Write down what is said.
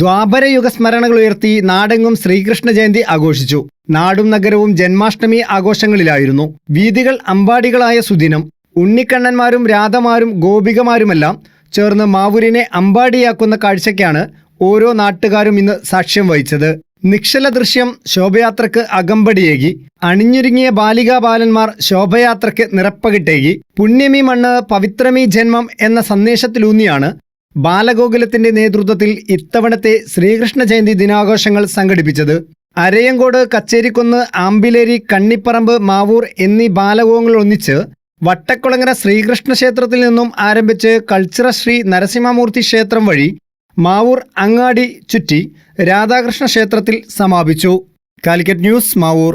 ദ്വാപരയുഗ സ്മരണകൾ ഉയർത്തി നാടെങ്ങും ശ്രീകൃഷ്ണ ജയന്തി ആഘോഷിച്ചു. നാടും നഗരവും ജന്മാഷ്ടമി ആഘോഷങ്ങളിലായിരുന്നു. വീതികൾ അമ്പാടികളായ സുദിനം ഉണ്ണിക്കണ്ണന്മാരും രാധമാരും ഗോപികമാരുമെല്ലാം ചേർന്ന് മാവൂരിനെ അമ്പാടിയാക്കുന്ന കാഴ്ചയ്ക്കാണ് ഓരോ നാട്ടുകാരും ഇന്ന് സാക്ഷ്യം വഹിച്ചത്. നിക്ഷല ദൃശ്യം ശോഭയാത്രക്ക് അകമ്പടിയേകി അണിഞ്ഞൊരുങ്ങിയ ബാലികാ ബാലന്മാർ ശോഭയാത്രയ്ക്ക് നിറപ്പകിട്ടേകി പുണ്യമി മണ്ണ് പവിത്രമീ ജന്മം എന്ന സന്ദേശത്തിലൂന്നിയാണ് ബാലഗോകുലത്തിന്റെ നേതൃത്വത്തിൽ ഇത്തവണത്തെ ശ്രീകൃഷ്ണ ജയന്തി ദിനാഘോഷങ്ങൾ സംഘടിപ്പിച്ചത് അരയങ്കോട് കച്ചേരിക്കുന്ന് ആമ്പിലേരി കണ്ണിപ്പറമ്പ് മാവൂർ എന്നീ ബാലഗോങ്ങൾ ഒന്നിച്ച് വട്ടക്കുളങ്ങര ശ്രീകൃഷ്ണ ക്ഷേത്രത്തിൽ നിന്നും ആരംഭിച്ച് കൾച്ചിറ ശ്രീ നരസിംഹമൂർത്തി ക്ഷേത്രം വഴി മാവൂർ അങ്ങാടി ചുറ്റി രാധാകൃഷ്ണ ക്ഷേത്രത്തിൽ സമാപിച്ചു. Calicut news Mavoor.